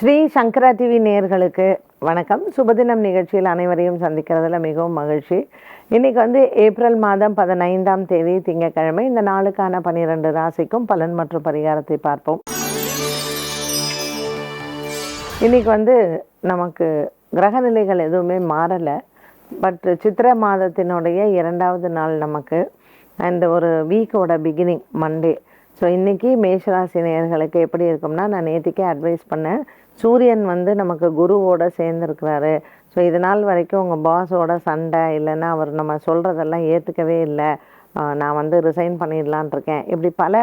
ஸ்ரீ சங்கரா TV நேயர்களுக்கு வணக்கம். சுபதினம் நிகழ்ச்சியில் அனைவரையும் சந்திக்கிறதுல மிகவும் மகிழ்ச்சி. இன்றைக்கி வந்து ஏப்ரல் மாதம் பதினைந்தாம் தேதி திங்கக்கிழமை இந்த நாளுக்கான பனிரெண்டு ராசிக்கும் பலன் மற்றும் பரிகாரத்தை பார்ப்போம். இன்றைக்கி வந்து நமக்கு கிரகநிலைகள் எதுவுமே மாறலை. பட் சித்திர மாதத்தினுடைய இரண்டாவது நாள் நமக்கு அண்ட் ஒரு வீக்கோட பிகினிங் மண்டே ஸோ இன்றைக்கி மேஷராசி நேயர்களுக்கு எப்படி இருக்கும்னா நான் நேற்றுக்கே அட்வைஸ் பண்ணேன். சூரியன் வந்து நமக்கு குருவோட சேர்ந்துருக்கிறாரு. ஸோ இது நாள் வரைக்கும் உங்கள் பாஸோட சண்டை இல்லைன்னா அவர் நம்ம சொல்கிறதெல்லாம் ஏற்றுக்கவே இல்லை. நான் வந்து ரிசைன் பண்ணிடலான் இருக்கேன். இப்படி பல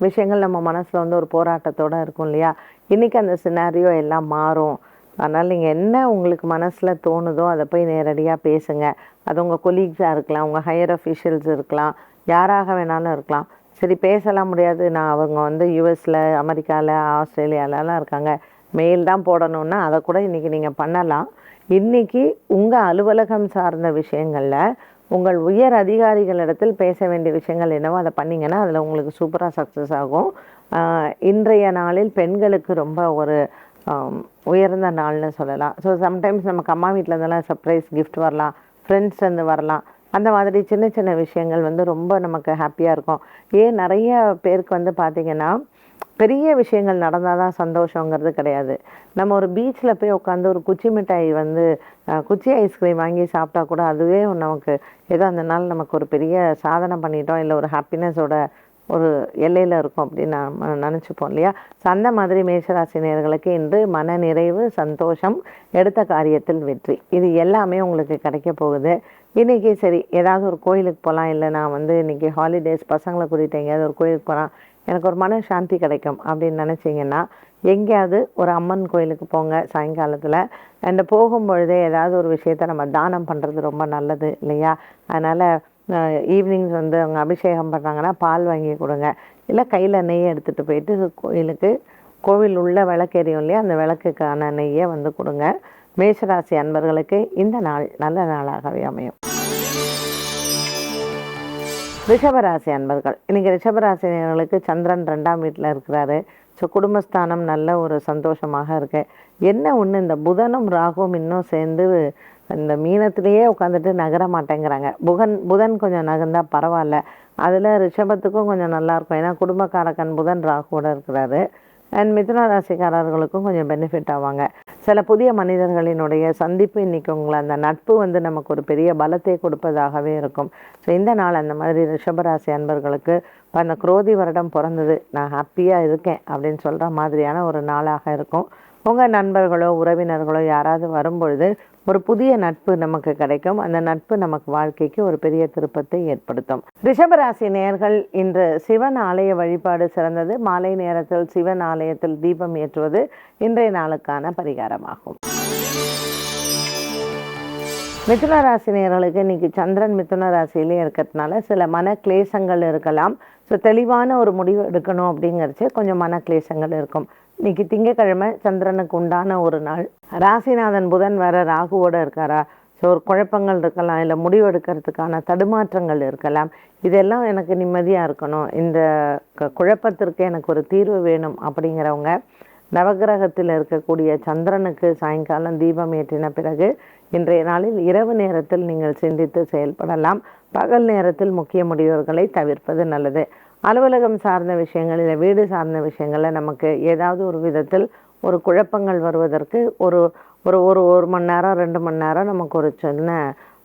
விஷயங்கள் நம்ம மனசில் வந்து ஒரு போராட்டத்தோடு இருக்கும் இல்லையா? இன்றைக்கி அந்த சினாரியோ எல்லாம் மாறும். அதனால் நீங்கள் என்ன உங்களுக்கு மனசில் தோணுதோ அதை போய் நேரடியாக பேசுங்க. அது உங்கள் கொலீக்ஸாக இருக்கலாம் உங்கள் ஹையர் அஃபிஷியல்ஸ் இருக்கலாம் யாராக வேணாலும் இருக்கலாம். சரி பேசலாம் முடியாது. நான் அவங்க வந்து யூஎஸில் அமெரிக்காவில் ஆஸ்திரேலியாலலாம் இருக்காங்க. மெயில் தான் போடணுன்னா அதை கூட இன்றைக்கி நீங்கள் பண்ணலாம். இன்றைக்கி உங்கள் அலுவலகம் சார்ந்த விஷயங்களில் உங்கள் உயர் அதிகாரிகளிடத்தில் பேச வேண்டிய விஷயங்கள் என்னவோ அதை பண்ணிங்கன்னா அதில் உங்களுக்கு சூப்பராக சக்ஸஸ் ஆகும். இன்றைய நாளில் பெண்களுக்கு ரொம்ப ஒரு உயர்ந்த நாள்னு சொல்லலாம். ஸோ சம்டைம்ஸ் நமக்கு அம்மா வீட்டில் இருந்தெல்லாம் சர்ப்ரைஸ் கிஃப்ட் வரலாம் ஃப்ரெண்ட்ஸ் வந்து வரலாம். அந்த மாதிரி சின்ன சின்ன விஷயங்கள் வந்து ரொம்ப நமக்கு ஹாப்பியாக இருக்கும். ஏன் நிறைய பேருக்கு வந்து பார்த்திங்கன்னா பெரிய விஷயங்கள் நடந்தால் தான் சந்தோஷங்கிறது கிடையாது. நம்ம ஒரு பீச்சில் போய் உட்காந்து ஒரு குச்சி மிட்டாய் வந்து குச்சி ஐஸ்கிரீம் வாங்கி சாப்பிட்டா கூட அதுவே நமக்கு ஏதோ அந்த நாள் நமக்கு ஒரு பெரிய சாதனை பண்ணிட்டோம். இல்லை ஒரு ஹாப்பினஸோட ஒரு எல்லையில் இருக்கும் அப்படின்னு நம்ம நினச்சிப்போம் இல்லையா? ஸோ அந்த மாதிரி மேஷராசினியர்களுக்கு இன்று மன நிறைவு சந்தோஷம் எடுத்த காரியத்தில் வெற்றி. இது எல்லாமே உங்களுக்கு கிடைக்க போகுது. இன்றைக்கி சரி ஏதாவது ஒரு கோயிலுக்கு போகலாம் இல்லை நான் வந்து இன்றைக்கி ஹாலிடேஸ் பசங்களை கூட்டிகிட்டு எங்கேயாவது ஒரு கோயிலுக்கு போகலாம் எனக்கு ஒரு மன சாந்தி கிடைக்கும் அப்படின்னு நினச்சிங்கன்னா எங்கேயாவது ஒரு அம்மன் கோயிலுக்கு போங்க சாயங்காலத்தில். அந்த போகும்பொழுதே ஏதாவது ஒரு விஷயத்த நம்ம தானம் பண்ணுறது ரொம்ப நல்லது இல்லையா? அதனால் ஈவினிங்ஸ் வந்து அவங்க அபிஷேகம் பண்ணுறாங்கன்னா பால் வாங்கி கொடுங்க. இல்லை கையில் நெய் எடுத்துகிட்டு போயிட்டு கோயிலுக்கு கோவில் உள்ள விளக்கு எரியும் இல்லையா அந்த விளக்குக்கான நெய்யை வந்து கொடுங்க. மேஷராசி அன்பர்களுக்கு இந்த நாள் நல்ல நாளாகவே அமையும். ரிஷபராசி அன்பர்கள். இன்றைக்கி ரிஷபராசினியர்களுக்கு சந்திரன் ரெண்டாம் வீட்டில் இருக்கிறாரு. ஸோ குடும்பஸ்தானம் நல்ல ஒரு சந்தோஷமாக இருக்கு. என்ன ஒன்று இந்த புதனும் ராகுவும் இன்னும் சேர்ந்து இந்த மீனத்திலேயே உட்காந்துட்டு நகர மாட்டேங்கிறாங்க. புகன் புதன் கொஞ்சம் நகர்ந்தால் பரவாயில்ல. அதில் ரிஷபத்துக்கும் கொஞ்சம் நல்லாயிருக்கும் ஏன்னா குடும்பக்காரக்கன் புதன் ராகுவோட இருக்கிறாரு. அண்ட் மிதுன ராசிக்காரர்களுக்கும் கொஞ்சம் பெனிஃபிட் ஆவாங்க. சில புதிய மனிதர்களினுடைய சந்திப்பு இன்றைக்கி உங்களை அந்த நட்பு வந்து நமக்கு ஒரு பெரிய பலத்தை கொடுப்பதாகவே இருக்கும். ஸோ இந்த நாள் அந்த மாதிரி ரிஷபராசி அன்பர்களுக்கு இப்போ அந்த குரோதி வருடம் பிறந்தது. நான் ஹாப்பியாக இருக்கேன் அப்படின்னு சொல்கிற மாதிரியான ஒரு நாளாக இருக்கும். உங்கள் நண்பர்களோ உறவினர்களோ யாராவது வரும்பொழுது ஒரு புதிய நட்பு நமக்கு கிடைக்கும். அந்த நட்பு நமக்கு வாழ்க்கைக்கு ஒரு பெரிய திருப்பத்தை ஏற்படுத்தும். ரிஷபராசி நேயர்கள் இன்று சிவன் ஆலய வழிபாடு சிறந்தது. மாலை நேரத்தில் சிவன் ஆலயத்தில் தீபம் ஏற்றுவது இன்றைய நாளுக்கான பரிகாரமாகும். மிதுன ராசி நேர்களுக்கு இன்னைக்கு சந்திரன் மிதுன ராசியிலே இருக்கிறதுனால சில மன கிளேசங்கள் இருக்கலாம். ஸோ தெளிவான ஒரு முடிவு எடுக்கணும் அப்படிங்கிறச்சு கொஞ்சம் மன கிளேசங்கள் இருக்கும். இன்னைக்கு திங்கக்கிழமை சந்திரனுக்கு உண்டான ஒரு நாள். ராசிநாதன் புதன் வேற ராகுவோட இருக்காரா? ஸோ ஒரு குழப்பங்கள் இருக்கலாம் இல்லை முடிவு எடுக்கிறதுக்கான தடுமாற்றங்கள் இருக்கலாம். இதெல்லாம் எனக்கு நிம்மதியாக இருக்கணும். இந்த க- குழப்பத்திற்கு எனக்கு ஒரு தீர்வு வேணும் அப்படிங்கிறவங்க நவக்கிரகத்தில் இருக்கக்கூடிய சந்திரனுக்கு சாயங்காலம் தீபம் ஏற்றின பிறகு இன்றைய நாளில் இரவு நேரத்தில் நீங்கள் சிந்தித்து செயல்படலாம். பகல் நேரத்தில் முக்கிய முடிவுகளை தவிர்ப்பது நல்லது. அலுவலகம் சார்ந்த விஷயங்களில் வீடு சார்ந்த விஷயங்களில் நமக்கு ஏதாவது ஒரு விதத்தில் ஒரு குழப்பங்கள் வருவதற்கு ஒரு ஒரு ஒரு ஒரு மணி நேரம் ரெண்டு மணி நேரம் நமக்கு ஒரு சின்ன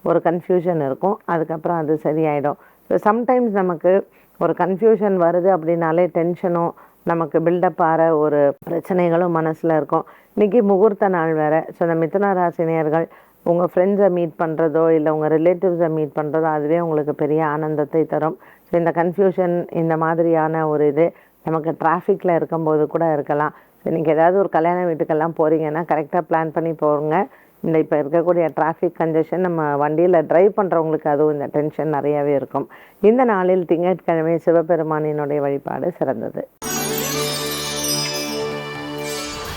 ஒரு கன்ஃபியூஷன் இருக்கும். அதுக்கப்புறம் அது சரியாயிடும். ஸோ சம்டைம்ஸ் நமக்கு ஒரு கன்ஃபியூஷன் வருது அப்படின்னாலே டென்ஷனும் நமக்கு பில்டப் ஆகிற ஒரு பிரச்சனைகளும் மனசில் இருக்கும். இன்றைக்கி முகூர்த்த நாள் வேறு. ஸோ அந்த மிதுன ராசினியர்கள் உங்கள் ஃப்ரெண்ட்ஸை மீட் பண்ணுறதோ இல்லை உங்கள் ரிலேட்டிவ்ஸை மீட் பண்ணுறதோ அதுவே உங்களுக்கு பெரிய ஆனந்தத்தை தரும். ஸோ இந்த கன்ஃபியூஷன் இந்த மாதிரியான ஒரு இது நமக்கு டிராஃபிக்கில் இருக்கும்போது கூட இருக்கலாம். ஸோ நீங்கள் ஏதாவது ஒரு கல்யாண வீட்டுக்கெல்லாம் போகிறீங்கன்னா கரெக்டாக பிளான் பண்ணி போங்க. இந்த இப்போ இருக்கக்கூடிய டிராஃபிக் கன்ஜெஷன் நம்ம வண்டியில் ட்ரைவ் பண்ணுறவங்களுக்கு அதுவும் இந்த டென்ஷன் நிறையவே இருக்கும். இந்த நாளில் திங்கட்கிழமை சிவபெருமானினுடைய வழிபாடு சிறந்தது.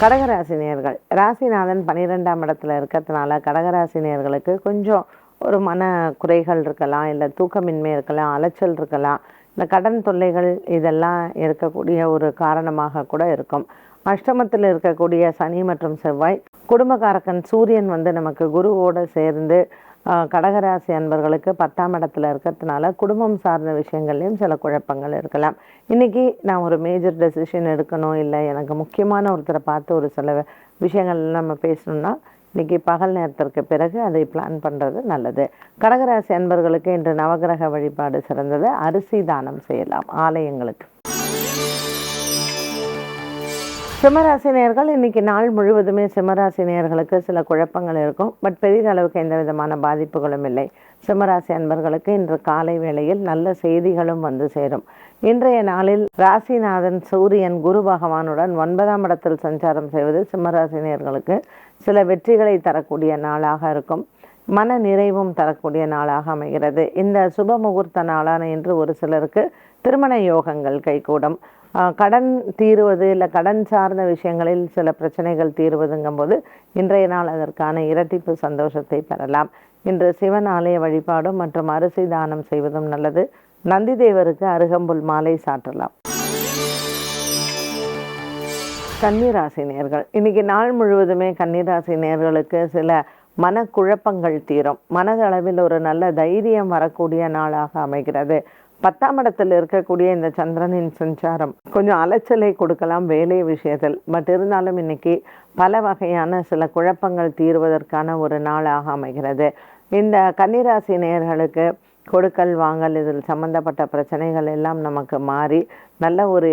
கடகராசினியர்கள் ராசிநாதன் பன்னிரெண்டாம் இடத்துல இருக்கிறதுனால கடகராசினியர்களுக்கு கொஞ்சம் ஒரு மன குறைகள் இருக்கலாம் இல்லை தூக்கமின்மை இருக்கலாம் அலைச்சல் இருக்கலாம் இந்த கடன் தொல்லைகள் இதெல்லாம் இருக்கக்கூடிய ஒரு காரணமாக கூட இருக்கும். அஷ்டமத்தில் இருக்கக்கூடிய சனி மற்றும் செவ்வாய் குடும்பக்காரக்கன் சூரியன் வந்து நமக்கு குருவோடு சேர்ந்து கடகராசி அன்பர்களுக்கு பத்தாம் இடத்துல இருக்கிறதுனால குடும்பம் சார்ந்த விஷயங்கள்லையும் சில குழப்பங்கள் இருக்கலாம். இன்னைக்கு நான் ஒரு மேஜர் டெசிஷன் எடுக்கணும் இல்லை எனக்கு முக்கியமான ஒருத்தரை பார்த்து ஒரு சில விஷயங்கள் நம்ம பேசணும்னா இன்றைக்கி பகல் நேரத்திற்கு பிறகு அதை பிளான் பண்ணுறது நல்லது. கடகராசி அன்பர்களுக்கு இன்று நவகிரக வழிபாடு சிறந்தது. அரிசி தானம் செய்யலாம். ஆலயங்களுக்கு சிம்மராசினியர்கள் இன்னைக்கு நாள் முழுவதுமே சிம்மராசினியர்களுக்கு சில குழப்பங்கள் இருக்கும். பட் பெரிய அளவுக்கு எந்த விதமான பாதிப்புகளும் இல்லை. சிம்மராசி அன்பர்களுக்கு இன்று காலை வேளையில் நல்ல செய்திகளும் வந்து சேரும். இன்றைய நாளில் ராசிநாதன் சூரியன் குரு பகவானுடன் ஒன்பதாம் இடத்தில் சஞ்சாரம் செய்வது சிம்மராசினியர்களுக்கு சில வெற்றிகளை தரக்கூடிய நாளாக இருக்கும். மன நிறைவும் தரக்கூடிய நாளாக அமைகிறது. இந்த சுப முகூர்த்த நாளான இன்று ஒரு சிலருக்கு திருமண யோகங்கள் கைகூடும். கடன் தீருவது இல்லை கடன் சார்ந்த விஷயங்களில் சில பிரச்சனைகள் தீருவதுங்கும்போது இன்றைய நாள் அதற்கான இரட்டிப்பு சந்தோஷத்தை பெறலாம் இன்று சிவன் ஆலய வழிபாடும் மற்றும் அரிசி தானம் செய்வதும் நல்லது. நந்தி தேவருக்கு அருகம்புல் மாலை சாற்றலாம். கன்னிராசி நேர்கள். இன்னைக்கு நாள் முழுவதுமே கன்னிராசி நேர்களுக்கு சில மனக்குழப்பங்கள் தீரும். மனதளவில் ஒரு நல்ல தைரியம் வரக்கூடிய நாளாக அமைகிறது. பத்தாம் இடத்தில் இருக்கக்கூடிய இந்த சந்திரனின் சஞ்சாரம் கொஞ்சம் அலைச்சலை கொடுக்கலாம் வேலை விஷயத்தில். பட் இருந்தாலும் இன்னைக்கு பல வகையான சில குழப்பங்கள் தீர்வதற்கான ஒரு நாளாக அமைகிறது. இந்த கன்னிராசி நேயர்களுக்கு கொடுக்கல் வாங்கல் இதில் சம்பந்தப்பட்ட பிரச்சனைகள் எல்லாம் நமக்கு மாறி நல்ல ஒரு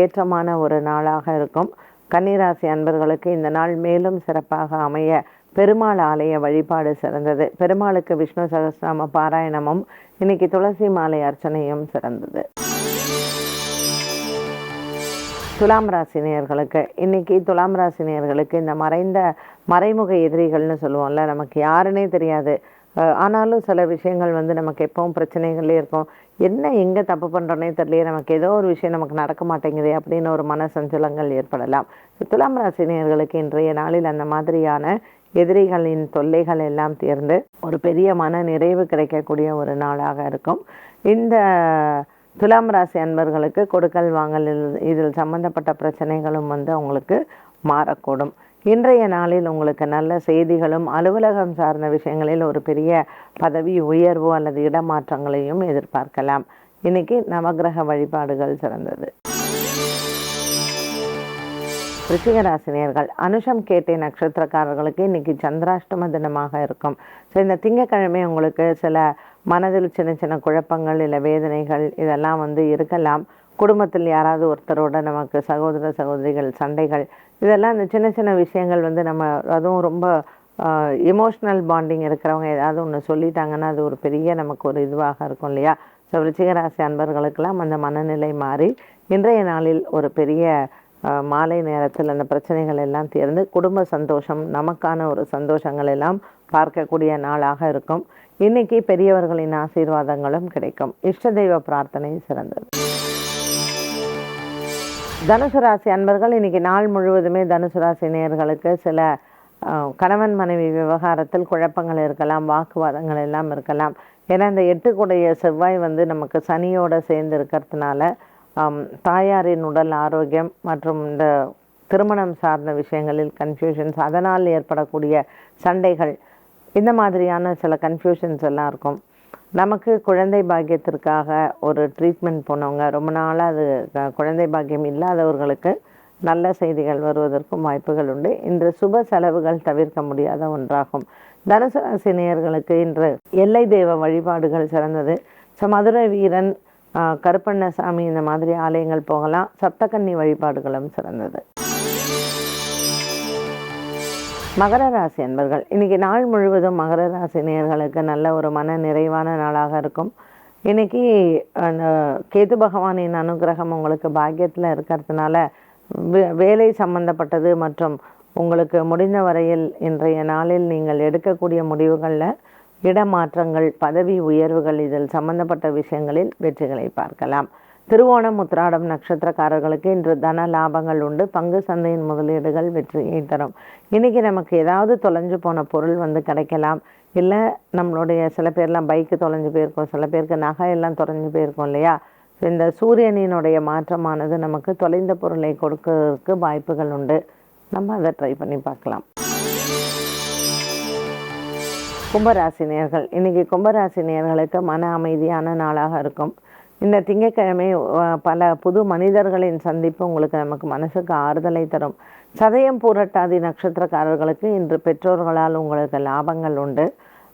ஏற்றமான ஒரு நாளாக இருக்கும். கன்னிராசி அன்பர்களுக்கு இந்த நாள் மேலும் சிறப்பாக அமைய பெருமாள் ஆலய வழிபாடு சிறந்தது. பெருமாளுக்கு விஷ்ணு சகசிரநாம பாராயணமும் இன்னைக்கு துளசி மாலை அர்ச்சனையும் சிறந்தது. துலாம் ராசினியர்களுக்கு இன்னைக்கு துலாம் ராசினியர்களுக்கு இந்த மறைந்த மறைமுக எதிரிகள்னு சொல்லுவோம்ல நமக்கு யாருன்னே தெரியாது. ஆனாலும் சில விஷயங்கள் வந்து நமக்கு எப்பவும் பிரச்சனைகளே இருக்கும். என்ன எங்கே தப்பு பண்ணுறோன்னே தெரியலையே நமக்கு ஏதோ ஒரு விஷயம் நமக்கு நடக்க மாட்டேங்குதே அப்படின்னு ஒரு மன சஞ்சலங்கள் ஏற்படலாம். துலாம் ராசினியர்களுக்கு இன்றைய நாளில் அந்த மாதிரியான எதிரிகளின் தொல்லைகள் எல்லாம் தீர்ந்து ஒரு பெரிய மன நிறைவு கிடைக்கக்கூடிய ஒரு நாளாக இருக்கும். இந்த துலாம் ராசி அன்பர்களுக்கு கொடுக்கல் வாங்கலில் இதில்- சம்பந்தப்பட்ட பிரச்சனைகளும் வந்து அவங்களுக்கு மாறக்கூடும். இன்றைய நாளில் உங்களுக்கு நல்ல செய்திகளும் அலுவலகம் சார்ந்த விஷயங்களில் ஒரு பெரிய பதவி உயர்வு அல்லது இடமாற்றங்களையும் எதிர்பார்க்கலாம். இன்னைக்கு நவக்கிரக வழிபாடுகள் சிறந்தது. ரிஷிகராசினியர்கள். அனுஷம் கேட்டை நட்சத்திரக்காரர்களுக்கு இன்னைக்கு சந்திராஷ்டம தினமாக இருக்கும். ஸோ இந்த திங்கக்கிழமை உங்களுக்கு சில மனதில் சின்ன சின்ன குழப்பங்கள் இல்லை வேதனைகள் இதெல்லாம் வந்து இருக்கலாம். குடும்பத்தில் யாராவது ஒருத்தரோட நமக்கு சகோதர சகோதரிகள் சண்டைகள் இதெல்லாம் இந்த சின்ன சின்ன விஷயங்கள் வந்து நம்ம அதுவும் ரொம்ப எமோஷ்னல் பாண்டிங் இருக்கிறவங்க ஏதாவது ஒன்று சொல்லிட்டாங்கன்னா அது ஒரு பெரிய நமக்கு ஒரு இதுவாக இருக்கும் இல்லையா? ஸோ விருச்சிகராசி அன்பர்களுக்கெல்லாம் அந்த மனநிலை மாறி இன்றைய நாளில் ஒரு பெரிய மாலை நேரத்தில் அந்த பிரச்சனைகள் எல்லாம் தீர்ந்து குடும்ப சந்தோஷம் நமக்கான ஒரு சந்தோஷங்கள் எல்லாம் பார்க்கக்கூடிய நாளாக இருக்கும். இன்னைக்கு பெரியவர்களின் ஆசீர்வாதங்களும் கிடைக்கும். இஷ்ட தெய்வ பிரார்த்தனை சிறந்தது. தனுசு ராசி அன்பர்கள் இன்னைக்கு நாள் முழுவதுமே தனுசு ராசி நேர்களுக்கு சில கணவன் மனைவி விவகாரத்தில் குழப்பங்கள் இருக்கலாம் வாக்குவாதங்கள் எல்லாம் இருக்கலாம். ஏன்னா இந்த எட்டுக்குடைய செவ்வாய் வந்து நமக்கு சனியோட சேர்ந்து இருக்கிறதுனால தாயாரின் உடல் ஆரோக்கியம் மற்றும் இந்த திருமணம் சார்ந்த விஷயங்களில் கன்ஃபியூஷன்ஸ் அதனால் ஏற்படக்கூடிய சண்டைகள் இந்த மாதிரியான சில கன்ஃபியூஷன்ஸ் எல்லாம் இருக்கும். நமக்கு குழந்தை பாக்கியத்திற்காக ஒரு ட்ரீட்மெண்ட் போனவங்க ரொம்ப நாளாக அது க- குழந்தை பாக்கியம் இல்லாதவர்களுக்கு நல்ல செய்திகள் வருவதற்கும் வாய்ப்புகள் உண்டு. இன்று சுப செலவுகள் தவிர்க்க முடியாத ஒன்றாகும். தனுசு ராசினியர்களுக்கு இன்று எல்லை தெய்வ வழிபாடுகள் சிறந்தது. ஸோ மதுரை வீரன் கருப்பண்ணசாமி இந்த மாதிரி ஆலயங்கள் போகலாம். சப்தகன்னி வழிபாடுகளும் சிறந்தது. மகர ராசி அன்பர்கள் இன்றைக்கி நாள் முழுவதும் மகர ராசி நேர்களுக்கு நல்ல ஒரு மன நிறைவான நாளாக இருக்கும். இன்னைக்கு அந்த கேது பகவானின் அனுகிரகம் உங்களுக்கு பாக்கியத்தில் இருக்கிறதுனால வே- வேலை சம்பந்தப்பட்டது மற்றும் உங்களுக்கு முடிந்த வரையில் இன்றைய நாளில் நீங்கள் எடுக்கக்கூடிய முடிவுகளில் இடமாற்றங்கள் பதவி உயர்வுகள் இதில் சம்பந்தப்பட்ட விஷயங்களில் வெற்றிகளை பார்க்கலாம். திருவோணம் உத்திராடம் நட்சத்திரக்காரர்களுக்கு இன்று தன லாபங்கள் உண்டு. பங்கு சந்தையின் முதலீடுகள் வெற்றியை தரும். இன்னைக்கு நமக்கு ஏதாவது தொலைஞ்சு போன பொருள் வந்து கிடைக்கலாம். இல்லை நம்மளுடைய சில பேர்லாம் பைக்கு தொலைஞ்சு போயிருக்கோம். சில பேருக்கு நகை எல்லாம் தொலைஞ்சு போயிருக்கோம் இல்லையா? இந்த சூரியனினுடைய மாற்றமானது நமக்கு தொலைந்த பொருளை கொடுக்கறதுக்கு வாய்ப்புகள் உண்டு. நம்ம அதை ட்ரை பண்ணி பார்க்கலாம். கும்பராசி நேர்கள் கும்பராசினியர்களுக்கு கும்பராசி நேர்களுக்கு மன அமைதியான நாளாக இருக்கும். இந்த திங்கட்கிழமை பல புது மனிதர்களின் சந்திப்பு உங்களுக்கு நமக்கு மனசுக்கு ஆறுதலை தரும். சதயம் பூரட்டாதி நட்சத்திரக்காரர்களுக்கு இன்று பெற்றோர்களால் உங்களுக்கு லாபங்கள் உண்டு.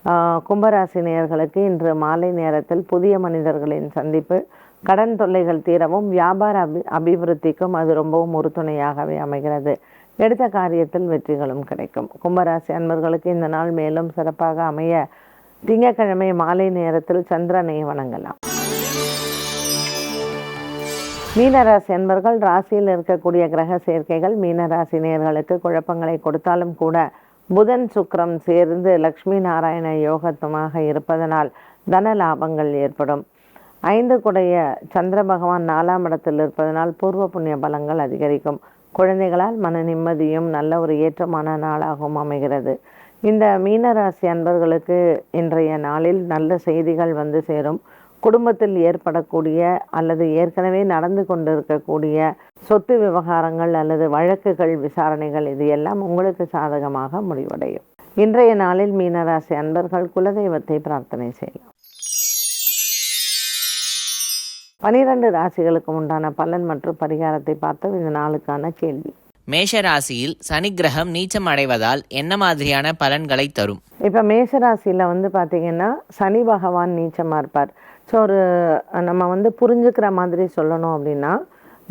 கும்பராசினியர்களுக்கு கும்பராசி நேயர்களுக்கு இன்று மாலை நேரத்தில் புதிய மனிதர்களின் சந்திப்பு கடன் தொல்லைகள் தீரவும் வியாபார அபி அபிவிருத்திக்கும் அது ரொம்பவும் உறுதுணையாகவே அமைகிறது. எடுத்த காரியத்தில் வெற்றிகளும் கிடைக்கும். கும்பராசி அன்பர்களுக்கு இந்த நாள் மேலும் சிறப்பாக அமைய திங்கட்கிழமை மாலை நேரத்தில் சந்திரனை வணங்கலாம். மீனராசி அன்பர்கள் ராசியில் இருக்கக்கூடிய கிரக சேர்க்கைகள் மீனராசி நேர்களுக்கு குழப்பங்களை கொடுத்தாலும் கூட புதன் சுக்கரம் சேர்ந்து லக்ஷ்மி நாராயண யோகத்துமாக இருப்பதனால் தன லாபங்கள் ஏற்படும். ஐந்து குடைய சந்திர பகவான் நாலாம் இடத்தில் இருப்பதனால் பூர்வ புண்ணிய பலங்கள் அதிகரிக்கும். குழந்தைகளால் மன நிம்மதியும் நல்ல ஒரு ஏற்றமான நாளாகவும் அமைகிறது. இந்த மீனராசி அன்பர்களுக்கு இன்றைய நாளில் நல்ல செய்திகள் வந்து சேரும். குடும்பத்தில் ஏற்படக்கூடிய அல்லது ஏற்கனவே நடந்து கொண்டிருக்கக்கூடிய சொத்து விவகாரங்கள் அல்லது வழக்குகள் விசாரணைகள் இது எல்லாம் உங்களுக்கு சாதகமாக முடிவடையும். இன்றைய நாளில் மீனராசி அன்பர்கள் குலதெய்வத்தை பிரார்த்தனை செய்யலாம். பனிரெண்டு ராசிகளுக்கு உண்டான பலன் மற்றும் பரிகாரத்தை பார்த்து இந்த நாளுக்கான கேள்வி. மேஷ ராசியில் சனி கிரகம் நீச்சம் அடைவதால் என்ன மாதிரியான பலன்களை தரும்? இப்போ மேஷராசியில் வந்து பார்த்தீங்கன்னா சனி பகவான் நீச்சமாக இருப்பார். ஸோ ஒரு நம்ம வந்து புரிஞ்சுக்கிற மாதிரி சொல்லணும் அப்படின்னா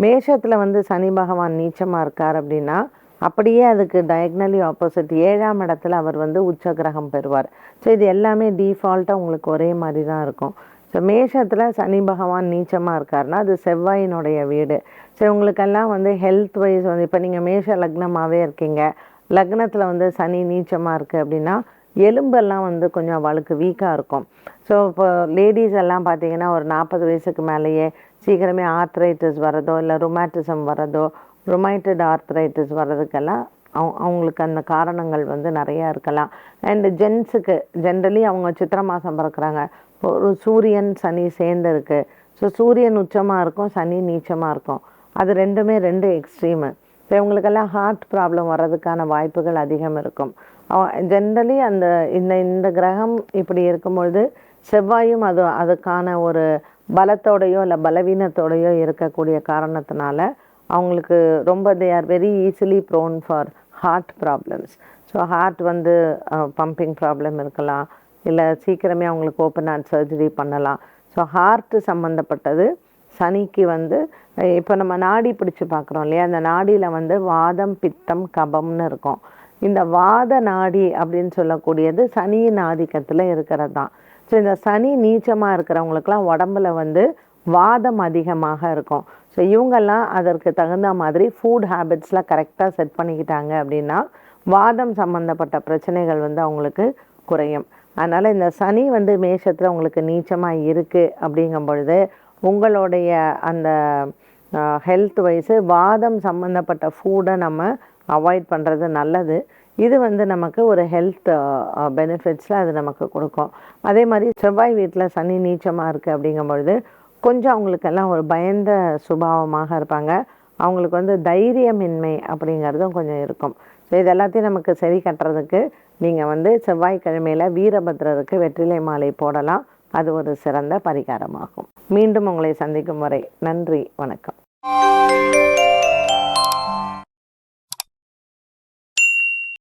மேஷத்தில் வந்து சனி பகவான் நீச்சமாக இருக்கார் அப்படின்னா அப்படியே அதுக்கு டயக்னலி ஆப்போசிட் ஏழாம் இடத்துல அவர் வந்து உச்ச கிரகம் பெறுவார். ஸோ இது எல்லாமே டீஃபால்ட்டாக உங்களுக்கு ஒரே மாதிரி தான் இருக்கும். ஸோ மேஷத்தில் சனி பகவான் நீச்சமாக இருக்காருன்னா அது செவ்வாயினுடைய வீடு. ஸோ உங்களுக்கெல்லாம் வந்து ஹெல்த் வைஸ் வந்து இப்போ நீங்கள் மேஷ லக்னமாகவே இருக்கீங்க. லக்னத்தில் வந்து சனி நீச்சமாக இருக்குது அப்படின்னா எலும்பெல்லாம் வந்து கொஞ்சம் அவளுக்கு வீக்காக இருக்கும். ஸோ இப்போ லேடிஸ் எல்லாம் பார்த்தீங்கன்னா ஒரு நாற்பது வயசுக்கு மேலேயே சீக்கிரமே ஆர்த்ரைட்டிஸ் வரதோ இல்லை ரொமாட்டிசம் வரதோ ரொமைட்டட் ஆர்த்ரைட்டிஸ் வர்றதுக்கெல்லாம் அவங்க அவங்களுக்கு அந்த காரணங்கள் வந்து நிறையா இருக்கலாம். அண்டு ஜென்ஸுக்கு ஜென்ரலி அவங்க சித்திரை மாதம் பிறக்கிறாங்க. ஒரு சூரியன் சனி சேர்ந்து இருக்கு ஸோ சூரியன் உச்சமாக இருக்கும் சனி நீச்சமாக இருக்கும். அது ரெண்டுமே ரெண்டு எக்ஸ்ட்ரீமு ஸோ இவங்களுக்கெல்லாம் ஹார்ட் ப்ராப்ளம் வர்றதுக்கான வாய்ப்புகள் அதிகம் இருக்கும். ஜென்ரலி அந்த இந்த இந்த கிரகம் இப்படி இருக்கும்பொழுது செவ்வாயும் அது அதுக்கான ஒரு பலத்தோடையோ இல்லை பலவீனத்தோடையோ இருக்கக்கூடிய காரணத்தினால அவங்களுக்கு ரொம்ப they are very easily prone for heart problems so heart வந்து பம்பிங் ப்ராப்ளம் இருக்கலாம். இல்லை சீக்கிரமே அவங்களுக்கு ஓப்பன் ஹார்ட் சர்ஜரி பண்ணலாம். ஸோ ஹார்ட்டு சம்மந்தப்பட்டது சனிக்கு வந்து இப்போ நம்ம நாடி பிடிச்சி பார்க்குறோம் இல்லையா? அந்த நாடியில் வந்து வாதம் பித்தம் கபம்னு இருக்கும். இந்த வாத நாடி அப்படின்னு சொல்லக்கூடியது சனியின் ஆதிக்கத்தில் இருக்கிறது தான் ஸோ இந்த சனி நீச்சமாக இருக்கிறவங்களுக்குலாம் உடம்புல வந்து வாதம் அதிகமாக இருக்கும். ஸோ இவங்கெல்லாம் அதற்கு தகுந்த மாதிரி ஃபுட் ஹேபிட்ஸ்லாம் கரெக்டாக செட் பண்ணிக்கிட்டாங்க அப்படின்னா வாதம் சம்மந்தப்பட்ட பிரச்சனைகள் வந்து அவங்களுக்கு குறையும். அதனால் இந்த சனி வந்து மேஷத்தில் உங்களுக்கு நீச்சமாக இருக்குது அப்படிங்கும் பொழுது உங்களுடைய அந்த ஹெல்த் வைஸு வாதம் சம்மந்தப்பட்ட ஃபுட்டை நம்ம அவாய்ட் பண்ணுறது நல்லது. இது வந்து நமக்கு ஒரு ஹெல்த் பெனிஃபிட்ஸில் அது நமக்கு கொடுக்கும். அதே மாதிரி செவ்வாய் வீட்டில் சனி நீச்சமாக இருக்குது அப்படிங்கும் பொழுது கொஞ்சம் அவங்களுக்கெல்லாம் ஒரு பயந்த சுபாவமாக இருப்பாங்க. அவங்களுக்கு வந்து தைரியமின்மை அப்படிங்கிறதும் கொஞ்சம் இருக்கும். இது எல்லாத்தையும் நமக்கு சரி கட்டுறதுக்கு நீங்கள் வந்து செவ்வாய்க்கிழமையில் வீரபத்ரருக்கு வெற்றிலை மாலை போடலாம். அது ஒரு சிறந்த பரிகாரமாகும். மீண்டும் உங்களை சந்திக்கும் வரை நன்றி வணக்கம்.